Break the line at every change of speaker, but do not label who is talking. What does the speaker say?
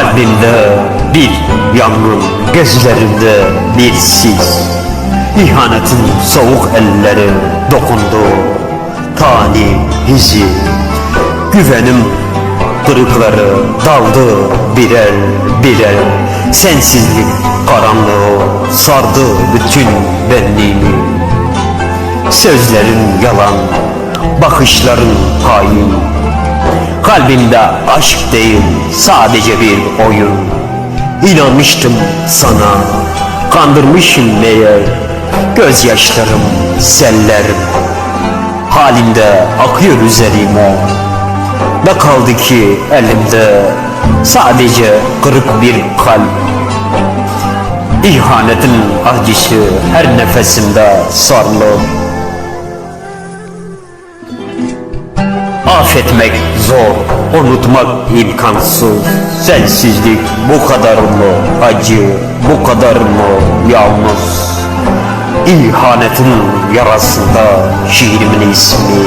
Kalbimde bir yangın, gözlerimde bir sis. İhanetin soğuk elleri dokundu Tani hizi. Güvenim kırıkları daldı birer birer Sensizlik karanlığı sardı bütün benliğimi. Sözlerin yalan, bakışların hain Kalbimde aşk değil sadece bir oyun. İnanmıştım sana kandırmışım meğer Gözyaşlarım seller Halinde akıyor üzerime. Ne kaldı ki elimde? Sadece kırık bir kalp. İhanetin acısı her nefesimde sarlı Affetmek zor, unutmak imkansız. Sensizlik bu kadar mı acı, bu kadar mı yalnız? İhanetin yarasında şiirimin ismi